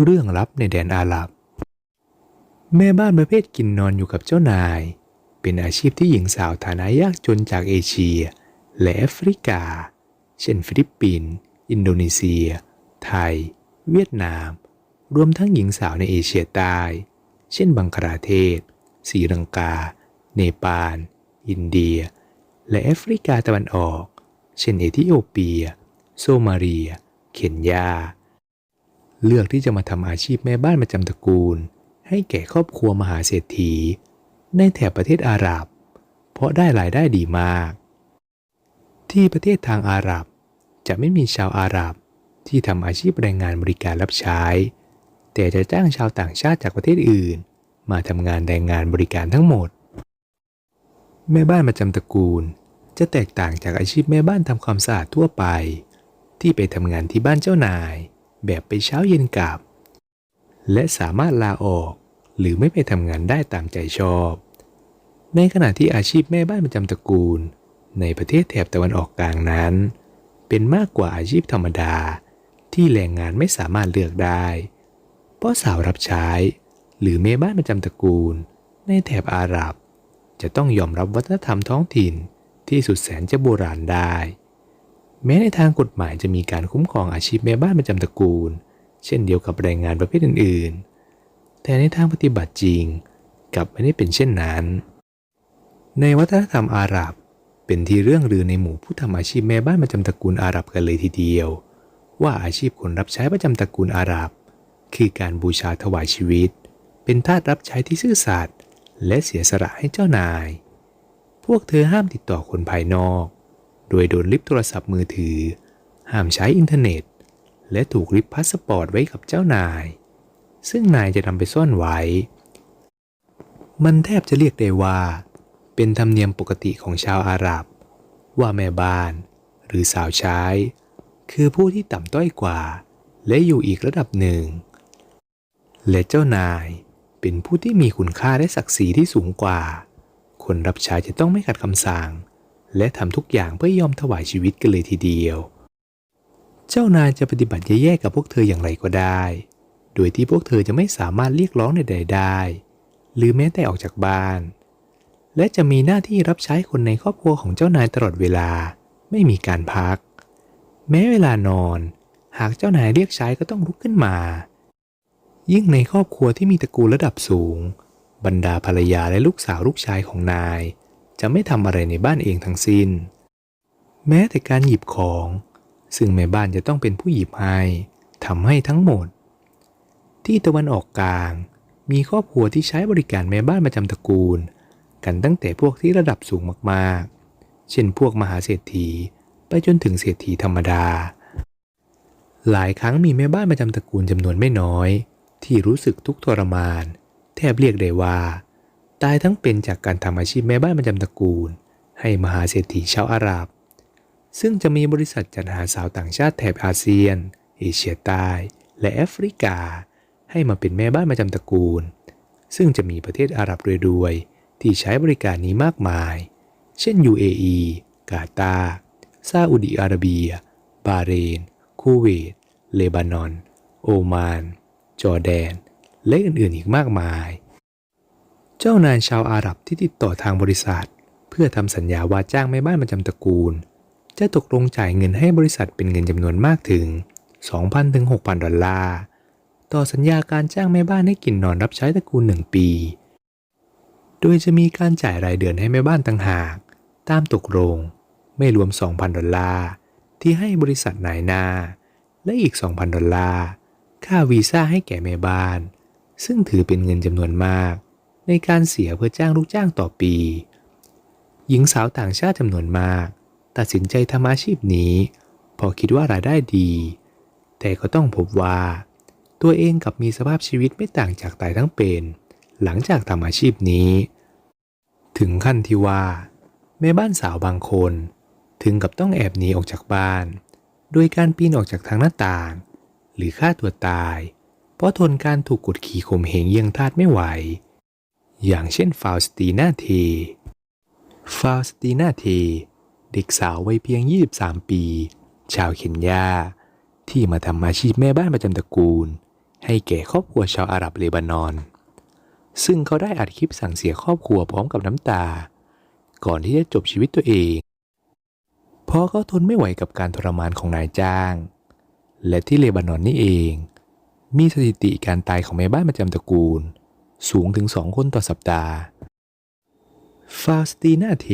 เรื่องลับในแดนอาหรับ แม่บ้านประเภทกินนอนอยู่กับเจ้านาย เป็นอาชีพที่หญิงสาวฐานะยากจนจากเอเชีย และแอฟริกา เช่นฟิลิปปินส์อินโดนีเซีย ไทย เวียดนาม รวมทั้งหญิงสาวในเอเชียใต้ เช่นบังคลาเทศศรีลังกา เนปาล อินเดีย และแอฟริกาตะวันออก เช่นเอธิโอเปีย โซมาเลีย เคนยา เลือกที่จะมาทำอาชีพแม่บ้านประจำตระกูล ให้แก่ครอบครัวมหาเศรษฐี ในแถบประเทศอาหรับ เพราะได้รายได้ดีมาก ที่ประเทศทางอาหรับจะไม่มีชาวอาหรับที่ทำอาชีพแรงงานบริการรับใช้ แต่จะจ้างชาวต่างชาติจากประเทศอื่น มาทำงานแรงงานบริการทั้งหมด แม่บ้านประจำตระกูลจะแตกต่างจากอาชีพแม่บ้านทำความสะอาดทั่วไป ที่ไปทำงานที่บ้านเจ้านาย แบบไปเช้าเย็นกลับ และสามารถลาออกหรือไม่ไปทำงานได้ตามใจชอบ ในขณะที่อาชีพแม่บ้านประจำตระกูล ในประเทศแถบตะวันออกกลางนั้น เป็นมากกว่าอาชีพธรรมดาที่แรงงานไม่สามารถเลือกได้ เพราะสาวรับใช้ หรือแม่บ้านประจำตระกูล ในแถบอาหรับ จะต้องยอมรับวัฒนธรรมท้องถิ่นที่สุดแสนจะโบราณได้ แม้ในทางกฎหมายจะมีการคุ้มครองอาชีพแม่บ้านประจำตระกูล เช่นเดียวกับแรงงานประเภทอื่นๆ แต่ในทางปฏิบัติจริง กลับไม่ได้เป็นเช่นนั้น ในวัฒนธรรมอาหรับ เป็นที่เรื่องลือในหมู่ผู้ทำอาชีพแม่บ้านประจำตระกูลอาหรับกันเลยทีเดียว ว่าอาชีพคนรับใช้ประจำตระกูลอาหรับ คือการบูชาถวายชีวิต เป็นทาสรับใช้ที่ซื่อสัตย์และเสียสละให้เจ้านาย พวกเธอห้ามติดต่อคนภายนอก โดยโดนลิฟโทรศัพท์มือถือ ห้ามใช้อินเทอร์เน็ต และถูกลิฟพาสปอร์ตไว้กับเจ้านาย ซึ่งนายจะนำไปซ่อนไว้ มันแทบจะเรียกได้ว่า เป็นธรรมเนียมปกติของชาวอาหรับ ว่าแม่บ้าน หรือสาวใช้ คือผู้ที่ต่ำต้อยกว่า และอยู่อีกระดับหนึ่ง และเจ้านายเป็นผู้ที่มีคุณค่าและศักดิ์ศรีที่สูงกว่า คนรับใช้จะต้องไม่ขัดคำสั่ง และทำทุกอย่างเพื่อยอมถวายชีวิตกันเลยทีเดียว เจ้านายจะปฏิบัติแย่ๆกับพวกเธออย่างไรก็ได้ โดยที่พวกเธอจะไม่สามารถเรียกร้องใดๆได้ หรือแม้แต่ออกจากบ้าน และจะมีหน้าที่รับใช้คนในครอบครัวของเจ้านายตลอดเวลา ไม่มีการพัก แม้เวลานอน หากเจ้านายเรียกใช้ก็ต้องลุกขึ้นมา ยิ่งในครอบครัวที่มีตระกูลระดับสูง บรรดาภรรยาและลูกสาวลูกชายของนาย จะไม่ทำอะไรในบ้านเองทั้งสิ้น แม้แต่การหยิบของ ซึ่งแม่บ้านจะต้องเป็นผู้หยิบให้ทำให้ทั้งหมด ที่ตะวันออกกลาง มีครอบครัวที่ใช้บริการแม่บ้านประจำตระกูล กันตั้งแต่พวกที่ระดับสูงมากๆ เช่นพวกมหาเศรษฐีไปจนถึงเศรษฐีธรรมดา หลายครั้งมีแม่บ้านประจำตระกูลจำนวนไม่น้อย ที่รู้สึกทุกข์ทรมาน แทบเรียกได้ว่า ตายทั้งเป็นจากการทำอาชีพแม่บ้านประจำตระกูล ให้มหาเศรษฐีชาวอาหรับ ซึ่งจะมีบริษัทจัดหาสาวต่างชาติแถบอาเซียน เอเชียใต้ และแอฟริกา ให้มาเป็นแม่บ้านประจำตระกูล ซึ่งจะมีประเทศอาหรับรวยๆที่ใช้บริการนี้มากมาย เช่น UAE กาตาร์ซาอุดิอาระเบีย บาเรน คูเวต เลบานอน โอมาน จอร์แดน และอื่นๆอีกมากมาย เจ้านายชาวอาหรับที่ติดต่อทางบริษัท เพื่อทำสัญญาว่าจ้างแม่บ้านประจำตระกูล จะตกลงจ่ายเงินให้บริษัทเป็นเงินจำนวนมากถึง 2,000ถึง6,000 ดอลลาร์ ต่อสัญญาการจ้างแม่บ้านให้กินนอนรับใช้ตระกูล 1 ปี โดยจะมีการจ่ายรายเดือนให้แม่บ้านต่างหาก ตามตกลง ไม่รวม 2,000 ดอลลาร์ที่ให้บริษัทนายหน้า และอีก 2,000 ดอลลาร์ ค่าวีซ่าให้แก่แม่บ้าน ซึ่งถือเป็นเงินจำนวนมาก ในการเสียเพื่อจ้างลูกจ้างต่อปี หญิงสาวต่างชาติจำนวนมาก ตัดสินใจทำอาชีพนี้เพอคิดว่ารายได้ดี แต่ก็ต้องพบว่า ตัวเองกับมีสภาพชีวิตไม่ต่างจากตายทั้งเป็น หลังจากทำอาชีพนี้ ถึงขั้นที่ว่าแม่บ้านสาวบางคน ถึงกับต้องแอบหนีออกจากบ้าน โดยการปีนออกจากทางหน้าต่าง หรือฆ่าตัวตาย เพราะทนการถูกกดขี่ข่มเหงเยี่ยงทาสไม่ไหว อย่างเช่นฟาวสตีนาเท ฟาวสตีนาเท เด็กสาววัยเพียง 23 ปี ชาวเคนยา ที่มาทำอาชีพแม่บ้านประจำตระกูล ให้แก่ครอบครัวชาวอาหรับเลบานอน ซึ่งเขาได้อัดคลิปสั่งเสียครอบครัวพร้อมกับน้ำตา ก่อนที่จะจบชีวิตตัวเอง เพราะเขาทนไม่ไหวกับการทรมานของนายจ้าง และที่เลบานอนนี่เอง มีสถิติการตายของแม่บ้านประจำตระกูล สูงถึงสองคนต่อสัปดาห์ ฟาสตีนาเท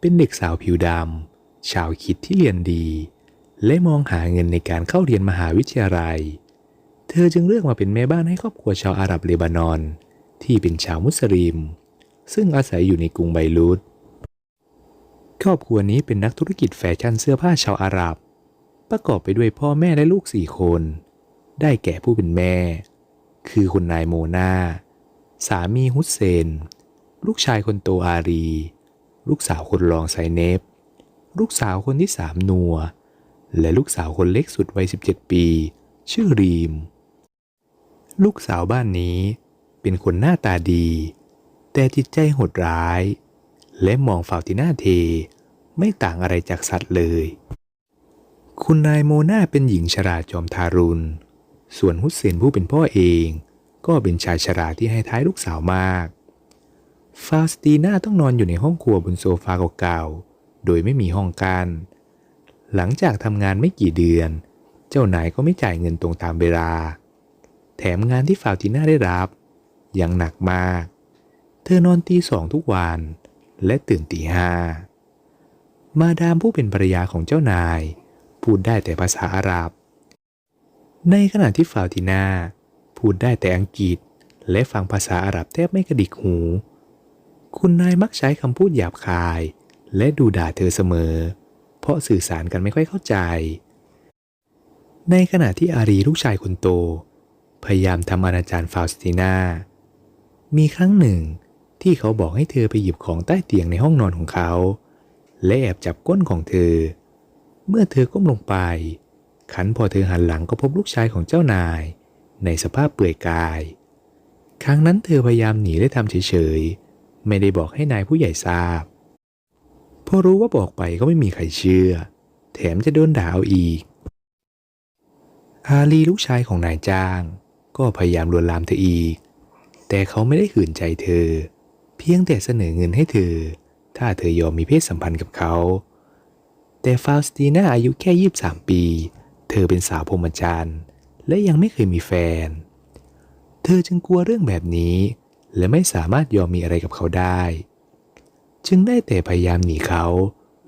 เป็นเด็กสาวผิวดำชาวคิดที่เรียนดี และมองหาเงินในการเข้าเรียนมหาวิทยาลัย เธอจึงเลือกมาเป็นแม่บ้านให้ครอบครัวชาวอาหรับเลบานอน ที่เป็นชาวมุสลิม ซึ่งอาศัยอยู่ในกรุงไบรุตครอบครัวนี้เป็นนักธุรกิจแฟชั่นเสื้อผ้าชาวอาหรับ ประกอบไปด้วยพ่อแม่และลูกสี่คน ได้แก่ผู้เป็นแม่ คือคุณนายโมนา สามีฮุสเซน ลูกชายคนโตอารี ลูกสาวคนรองไซเนฟ ลูกสาวคนที่สามนัว และลูกสาวคนเล็กสุดวัย 17 ปี ชื่อรีม ลูกสาวบ้านนี้เป็นคนหน้าตาดี แต่จิตใจโหดร้าย และมองฟาวติน่าเท ไม่ต่างอะไรจากสัตว์เลย คุณนายโมนาเป็นหญิงชราจอมทารุณ ส่วนฮุสเซนผู้เป็นพ่อเอง ก็เป็นชายชราที่ให้ท้ายลูกสาวมาก ฟาสตีน่าต้องนอนอยู่ในห้องครัวบนโซฟาเก่าๆ โดยไม่มีห้องกัน้น หลังจากทำงานไม่กี่เดือน เจ้านายก็ไม่จ่ายเงินตรงตามเวลา แถมงานที่ฟาติน่าได้รับ ยังหนักมาก เธอนอนตีสองทุกวัน และตื่นตีห้า มาดามผู้เป็นภรรยาของเจ้านาย พูดได้แต่ภาษาอาหรับ ในขณะที่ฟาติน่า พูดได้แต่อังกฤษ และฟังภาษาอาหรับแทบไม่กระดิกหู คุณนายมักใช้คำพูดหยาบคาย และดูด่าเธอเสมอ เพราะสื่อสารกันไม่ค่อยเข้าใจ ในขณะที่อารีลูกชายคนโต พยายามทำอนาจารฟาสติน่า มีครั้งหนึ่งที่เขาบอกให้เธอไปหยิบของใต้เตียงในห้องนอนของเขา และแอบจับก้นของเธอ เมื่อเธอก้มลงไป ขันพอเธอหันหลังก็พบลูกชายของเจ้านาย ในสภาพเปลือยกาย ครั้งนั้นเธอพยายามหนีและทำเฉยๆ ไม่ได้บอกให้นายผู้ใหญ่ทราบเพราะรู้ว่าบอกไปก็ไม่มีใครเชื่อ แถมจะโดนด่าเอาอีก อาลีลูกชายของนายจ้าง ก็พยายามลวนลามเธออีก แต่เขาไม่ได้ขืนใจเธอ เพียงแต่เสนอเงินให้เธอ ถ้าเธอยอมมีเพศสัมพันธ์กับเขาแต่ฟาสตีน่าอายุแค่ 23 ปี เธอเป็นสาวพรหมจรรย์ และยังไม่เคยมีแฟน เธอจึงกลัวเรื่องแบบนี้ และไม่สามารถยอมมีอะไรกับเขาได้ จึงได้แต่พยายามหนีเขา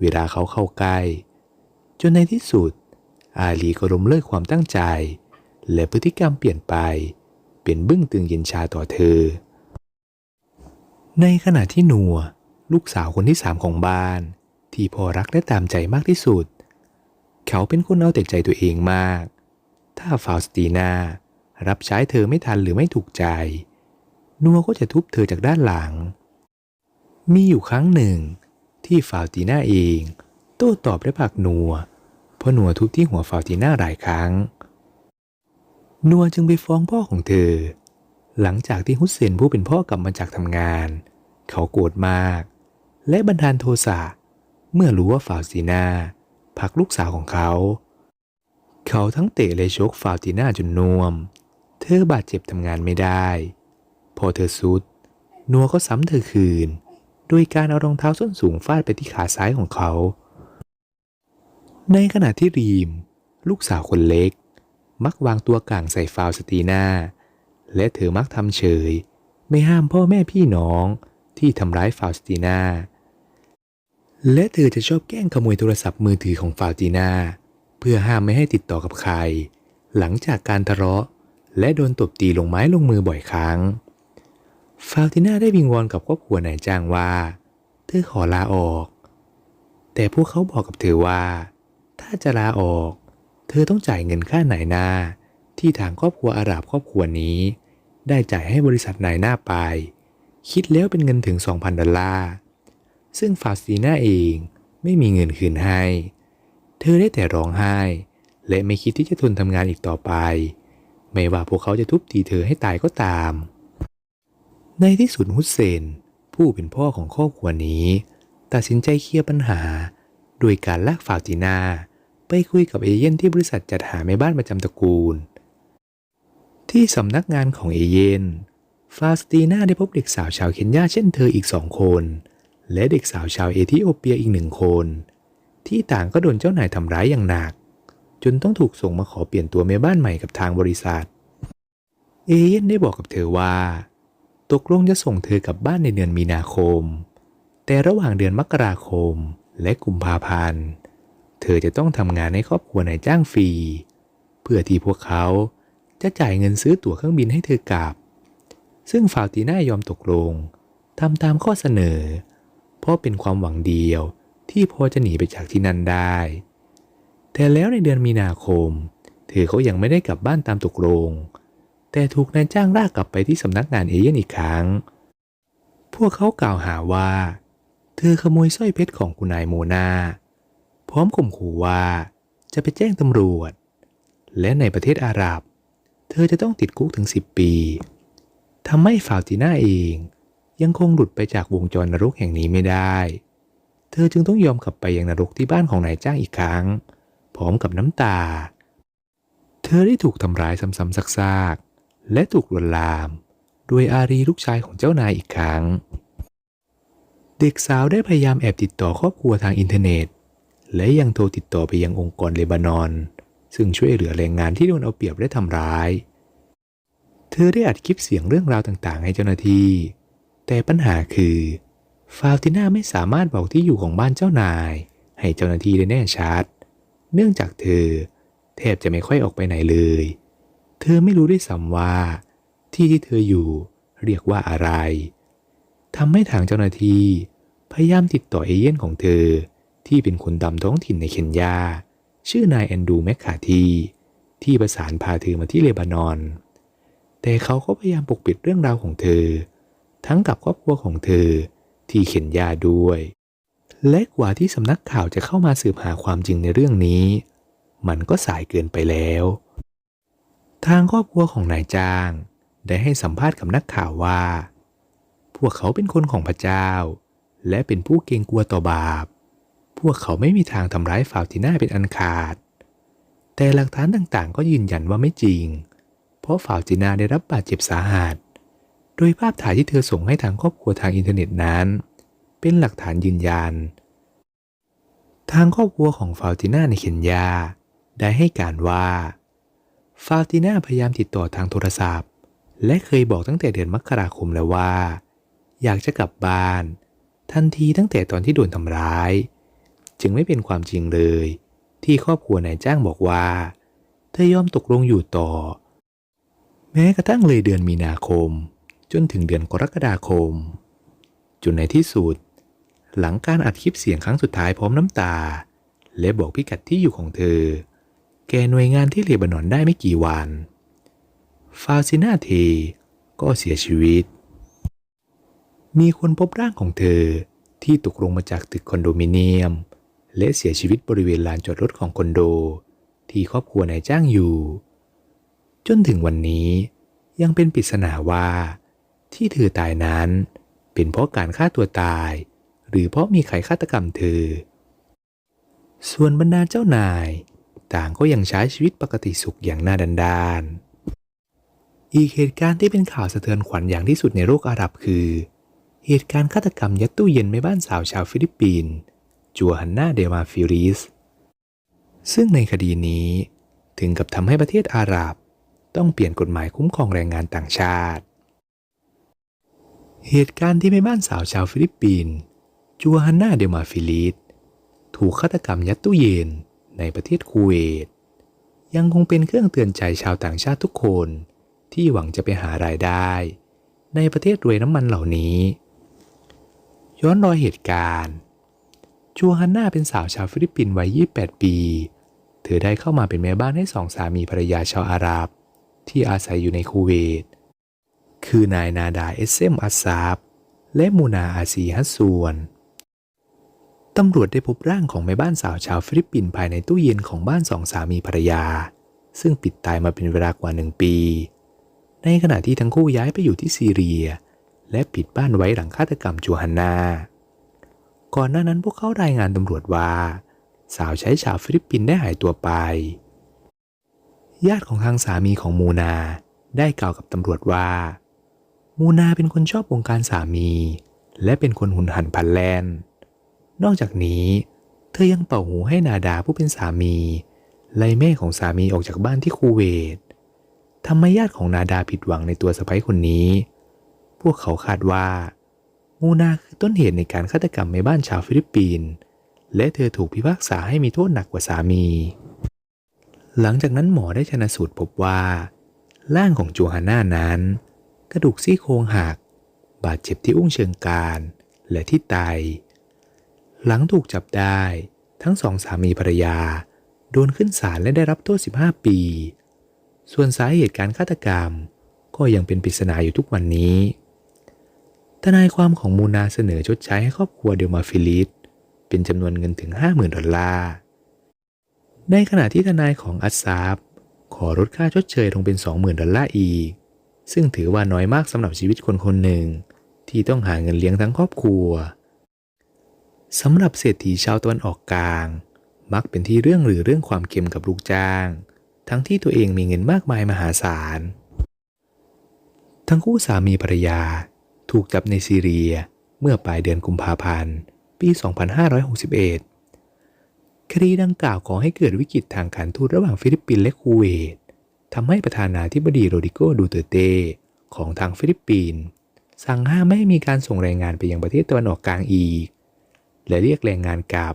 เวลาเขาเข้าใกล้ จนในที่สุด อาลีก็ล้มเลิกความตั้งใจ และพฤติกรรมเปลี่ยนไป เป็นบึ้งตึงเย็นชาต่อเธอ ในขณะที่นัวลูกสาวคนที่สามของบ้าน ที่พอรักและตามใจมากที่สุด เขาเป็นคนเอาแต่ใจตัวเองมาก ถ้าฟาสตีนารับใช้เธอไม่ทันหรือไม่ถูกใจ นัวก็จะทุบเธอจากด้านหลัง มีอยู่ครั้งหนึ่ง ที่ฟาติน่าเอง โต้ตอบและผลักนัว เพราะนัวทุบที่หัวฟาติน่าหลายครั้ง นัวจึงไปฟ้องพ่อของเธอ หลังจากที่ฮุสเซนผู้เป็นพ่อกลับมาจากทำงาน เขาโกรธมาก และบันดาลโทสะเมื่อรู้ว่าฟาติน่าผลักลูกสาวของเขา เขาทั้งเตะและชกฟาวติน่าจนน่วม เธอบาดเจ็บทำงานไม่ได้ พอเธอสุด นัวก็ซ้ำเธอคืน โดยการเอารองเท้าส้นสูงฟาดไปที่ขาซ้ายของเขา ในขณะที่รีม ลูกสาวคนเล็ก มักวางตัวกลางใส่ฟาวสตีน่า และเธอมักทำเฉย ไม่ห้ามพ่อแม่พี่น้องที่ทำร้ายฟาวสตีน่า และเธอจะชอบแกล้งขโมยโทรศัพท์มือถือของฟาวตีน่า เพื่อห้ามไม่ให้ติดต่อกับใคร หลังจากการทะเลาะ และโดนตบตีลงไม้ลงมือบ่อยครั้ง ฟาติน่าได้วิงวอนกับครอบครัวนายจ้างว่า เธอขอลาออก แต่พวกเขาบอกกับเธอว่า ถ้าจะลาออก เธอต้องจ่ายเงินค่านายหน้า ที่ทางครอบครัวอาหรับครอบครัวนี้ ได้จ่ายให้บริษัทนายหน้าไป คิดแล้วเป็นเงินถึง 2,000 ดอลลาร์ซึ่งฟาสตีน่าเองไม่มีเงินคืนให้ เธอได้แต่ร้องไห้ และไม่คิดที่จะทนทำงานอีกต่อไป ไม่ว่าพวกเขาจะทุบตีเธอให้ตายก็ตาม ในที่สุดฮุสเซน ผู้เป็นพ่อของครอบครัวนี้ ตัดสินใจเคลียร์ปัญหา โดยการลากฟาตินาไปคุยกับเอเย่นที่บริษัทจัดหาแม่บ้านประจำตระกูล ที่สำนักงานของเอเยนฟาสตีนาได้พบเด็กสาวชาวเคนยาเช่นเธออีกสองคน และเด็กสาวชาวเอธิโอเปียอีกหนึ่งคน ที่ต่างก็โดนเจ้านายทำร้ายอย่างหนัก จนต้องถูกส่งมาขอเปลี่ยนตัวแม่บ้านใหม่กับทางบริษัท เอเย่นได้บอกกับเธอว่า ตกลงจะส่งเธอกลับบ้านในเดือนมีนาคม แต่ระหว่างเดือนมกราคมและกุมภาพันธ์ เธอจะต้องทำงานในครอบครัวนายจ้างฟรี เพื่อที่พวกเขาจะจ่ายเงินซื้อตั๋วเครื่องบินให้เธอกลับ ซึ่งฟาวติน่ายอมตกลงทำตามข้อเสนอ เพราะเป็นความหวังเดียว ที่พอจะหนีไปจากที่นั่นได้ แต่แล้วในเดือนมีนาคม เธอเขายังไม่ได้กลับบ้านตามตกลง แต่ถูกนายจ้างลากกลับไปที่สำนักงานเอเย่นอีกครั้ง พวกเขากล่าวหาว่า เธอขโมยสร้อยเพชรของคุณนายโมนา พร้อมข่มขู่ว่าจะไปแจ้งตำรวจ และในประเทศอาหรับ เธอจะต้องติดคุกถึง 10 ปีทำให้ฟาวติน่าเองยังคงหลุดไปจากวงจรนรกแห่งนี้ไม่ได้ เธอจึงต้องยอมกลับไปยังนรกที่บ้านของนายจ้างอีกครั้ง พร้อมกับน้ำตา เธอได้ถูกทำร้ายซ้ำๆซากๆ และถูกลวนลาม โดยอารีลูกชายของเจ้านายอีกครั้ง เด็กสาวได้พยายามแอบติดต่อครอบครัวทางอินเทอร์เน็ต และยังโทรติดต่อไปยังองค์กรเลบานอน ซึ่งช่วยเหลือแรงงานที่โดนเอาเปรียบและทำร้าย เธอได้อัดคลิปเสียงเรื่องราวต่างๆ ให้เจ้าหน้าที่ แต่ปัญหาคือ ฟาวติน่าไม่สามารถบอกที่อยู่ของบ้านเจ้านาย ให้เจ้าหน้าที่ได้แน่ชัด เนื่องจากเธอแทบจะไม่ค่อยออกไปไหนเลย เธอไม่รู้ด้วยซ้ำว่า ที่ที่เธออยู่เรียกว่าอะไรทำให้ทางเจ้าหน้าที่พยายามติดต่อเอเย่นของเธอ ที่เป็นคนดำท้องถิ่นในเคนยา ชื่อนายแอนดูแมคคาทีที่ประสานพาเธอมาที่เลบานอน แต่เขาก็พยายามปกปิดเรื่องราวของเธอ ทั้งกับครอบครัวของเธอ ที่เคนยาด้วย และกว่าที่สำนักข่าวจะเข้ามาสืบหาความจริงในเรื่องนี้ มันก็สายเกินไปแล้ว ทางครอบครัวของนายจ้าง ได้ให้สัมภาษณ์กับนักข่าวว่า พวกเขาเป็นคนของพระเจ้า และเป็นผู้เกรงกลัวต่อบาป พวกเขาไม่มีทางทำร้ายฟาวติน่าเป็นอันขาด แต่หลักฐานต่างๆ ก็ยืนยันว่าไม่จริง เพราะฟาวติน่าได้รับบาดเจ็บสาหัส โดยภาพถ่ายที่เธอส่งให้ทางครอบครัวทางอินเทอร์เน็ตนั้น เป็นหลักฐานยืนยัน ทางครอบครัวของฟาวติน่าในเคนยา ได้ให้การว่า ฟาวติน่าพยายามติดต่อทางโทรศัพท์ และเคยบอกตั้งแต่เดือนมกราคมแล้วว่า อยากจะกลับบ้าน ทันทีตั้งแต่ตอนที่โดนทำร้าย จึงไม่เป็นความจริงเลย ที่ครอบครัวนายจ้างบอกว่า เธอยอมตกลงอยู่ต่อ แม้กระทั่งเลยเดือนมีนาคม จนถึงเดือนกรกฎาคม จนในที่สุด หลังการอัดคลิปเสียงครั้งสุดท้ายพร้อมน้ำตา และบอกพิกัดที่อยู่ของเธอ แกหน่วยงานที่เลบานอนได้ไม่กี่วัน ฟาซินาเทก็เสียชีวิต มีคนพบร่างของเธอที่ตกลงมาจากตึกคอนโดมิเนียม และเสียชีวิตบริเวณลานจอดรถของคอนโด ที่ครอบครัวนายจ้างอยู่ จนถึงวันนี้ยังเป็นปริศนาว่า ที่เธอตายนั้น เป็นเพราะการฆ่าตัวตาย หรือเพราะมีใครฆาตกรรมเธอ ส่วนบรรดาเจ้านาย ต่างก็ยังใช้ชีวิตปกติสุขอย่างน่าดันดานอีกเหตุการณ์ที่เป็นข่าวสะเทือนขวัญอย่างที่สุดในโลกอาหรับคือ เหตุการณ์ฆาตกรรมยัดตู้เย็นแม่บ้านสาวชาวฟิลิปปินส์จัวฮันนาเดมาฟิริส ซึ่งในคดีนี้ถึงกับทำให้ประเทศอาหรับ ต้องเปลี่ยนกฎหมายคุ้มครองแรงงานต่างชาติ เหตุการณ์ที่แม่บ้านสาวชาวฟิลิปปินส์จัวฮันนาเดมาฟิลิสถูกฆาตกรรมยัดตู้เย็นในประเทศคูเวต ยังคงเป็นเครื่องเตือนใจชาวต่างชาติทุกคนที่หวังจะไปหารายได้ ในประเทศรวยน้ำมันเหล่านี้ ย้อนรอยเหตุการณ์ จูฮันนาเป็นสาวชาวฟิลิปปินส์วัย 28 ปี เธอได้เข้ามาเป็นแม่บ้านให้สองสามีภรรยาชาวอาหรับ ที่อาศัยอยู่ในคูเวต คือนายนาดาเอสเซมอัสซาบและมูนาอาซีฮัสซวนตำรวจได้พบร่างของแม่บ้านสาวชาวฟิลิปปินส์ภายในตู้เย็นของบ้านสองสามีภรรยา ซึ่งปิดตายมาเป็นเวลากว่าหนึ่งปี ในขณะที่ทั้งคู่ย้ายไปอยู่ที่ซีเรีย และปิดบ้านไว้หลังฆาตกรรมจูฮันนา ก่อนหน้านั้นพวกเขารายงานตำรวจว่า สาวใช้ชาวฟิลิปปินส์ได้หายตัวไป ญาติของทางสามีของมูนาได้กล่าวกับตำรวจว่า มูนาเป็นคนชอบวงการสามี และเป็นคนหุนหันพันแลน นอกจากนี้ เธอยังเป่าหูให้นาดาผู้เป็นสามี ไล่แม่ของสามีออกจากบ้านที่คูเวตทำให้ญาติของนาดาผิดหวังในตัวสะใภ้คนนี้ พวกเขาคาดว่า มูนาคือต้นเหตุในการฆาตกรรมในบ้านชาวฟิลิปปินส์และเธอถูกพิพากษาให้มีโทษหนักกว่าสามี หลังจากนั้นหมอได้ชนะสูตรพบว่า ร่างของโจฮาน่านั้น กระดูกซี่โครงหัก บาดเจ็บที่อุ้งเชิงกรานและที่ไต หลังถูกจับได้ทั้งสองสามีภรรยา โดนขึ้นศาลและได้รับโทษ 15 ปี ส่วนสาเหตุการฆาตกรรมก็ยังเป็นปริศนาอยู่ทุกวันนี้ ทนายความของมูนาเสนอชดใช้ให้ครอบครัวเดลมาฟิลิสเป็นจำนวนเงินถึง 50,000 ดอลลาร์ ในขณะที่ทนายของอัสซาบขอลดค่าชดเชยลงเป็น 20,000 ดอลลาร์อีก ซึ่งถือว่าน้อยมากสำหรับชีวิตคนคนหนึ่ง ที่ต้องหาเงินเลี้ยงทั้งครอบครัวสำหรับเศรษฐีชาวตะวันออกกลาง มักเป็นที่เรื่องหรือเรื่องความเค็มกับลูกจ้าง ทั้งที่ตัวเองมีเงินมากมายมหาศาล ทั้งคู่สามีภรรยาถูกจับในซีเรียเมื่อปลายเดือนกุมภาพันธ์ ปี 2561 คดีดังกล่าวก่อให้เกิดวิกฤตทางการทูตระหว่างฟิลิปปินส์และคูเวต ทำให้ประธานาธิบดีโรดิโกดูเตเตของทางฟิลิปปินส์สั่งห้ามไม่ให้มีการส่งแรงงานไปยังประเทศตะวันออกกลางอีก และเรียกแรงงานกลับ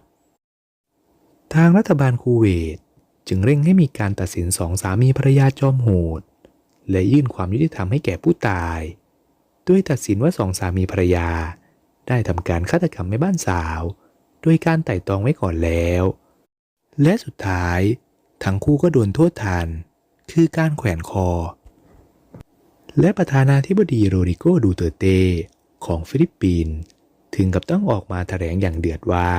ทางรัฐบาลคูเวตจึงเร่งให้มีการตัดสินสองสามีภรรยาจอมโหด และยื่นความยุติธรรมให้แก่ผู้ตายโดยตัดสินว่าสองสามีภรรยา ได้ทำการฆาตกรรมแม่บ้านสาว โดยการไต่ตองไว้ก่อนแล้ว และสุดท้าย ทั้งคู่ก็โดนโทษทัน คือการแขวนคอ และประธานาธิบดีโรดิโกดูเตเตของฟิลิปปินส์ถึงกับต้องออกมาแถลงอย่างเดือดว่า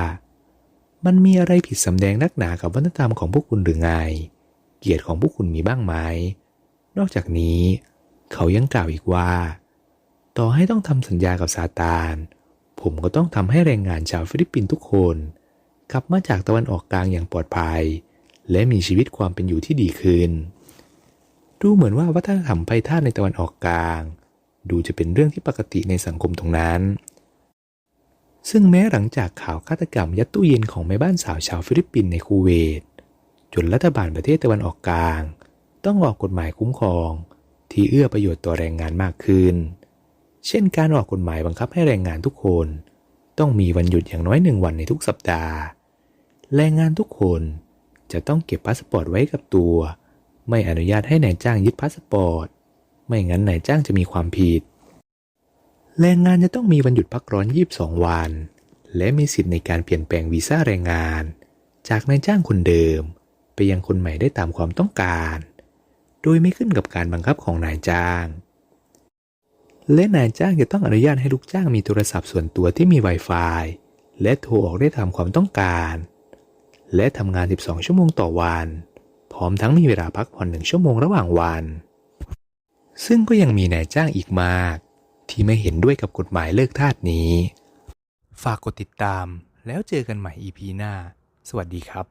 มันมีอะไรผิดสำแดงนักหนากับวัฒนธรรมของพวกคุณหรือไง เกียรติของพวกคุณมีบ้างไหม นอกจากนี้ เขายังกล่าวอีกว่า ต่อให้ต้องทำสัญญากับซาตาน ผมก็ต้องทำให้แรงงานชาวฟิลิปปินส์ทุกคน กลับมาจากตะวันออกกลางอย่างปลอดภัย และมีชีวิตความเป็นอยู่ที่ดีขึ้น ดูเหมือนว่าวัฒนธรรมไพท่านในตะวันออกกลาง ดูจะเป็นเรื่องที่ปกติในสังคมตรงนั้น ซึ่งแม้หลังจากข่าวฆาตกรรมยัดตู้เย็นของแม่บ้านสาวชาวฟิลิปปินส์ในคูเวต จนรัฐบาลประเทศตะวันออกกลาง ต้องออกกฎหมายคุ้มครอง ที่เอื้อประโยชน์ต่อแรงงานมากขึ้น เช่นการออกกฎหมายบังคับให้แรงงานทุกคน ต้องมีวันหยุดอย่างน้อยหนึ่งวันในทุกสัปดาห์ แรงงานทุกคนจะต้องเก็บพาสปอร์ตไว้กับตัว ไม่อนุญาตให้นายจ้างยึดพาสปอร์ต ไม่งั้นนายจ้างจะมีความผิด แรงงานจะต้องมีวันหยุดพักร้อน 22 วัน และมีสิทธิ์ในการเปลี่ยนแปลงวีซ่าแรงงาน จากนายจ้างคนเดิม ไปยังคนใหม่ได้ตามความต้องการ โดยไม่ขึ้นกับการบังคับของนายจ้าง และนายจ้างจะต้องอนุญาตให้ลูกจ้างมีโทรศัพท์ส่วนตัวที่มี Wi-Fi และโทรออกได้ตามความต้องการ และทำงาน 12 ชั่วโมงต่อวัน พร้อมทั้งมีเวลาพักผ่อนหนึ่งชั่วโมงระหว่างวัน ซึ่งก็ยังมีนายจ้างอีกมาก ที่ไม่เห็นด้วยกับกฎหมายเลิกทาสนี้ ฝากกดติดตามแล้วเจอกันใหม่ EP หน้า สวัสดีครับ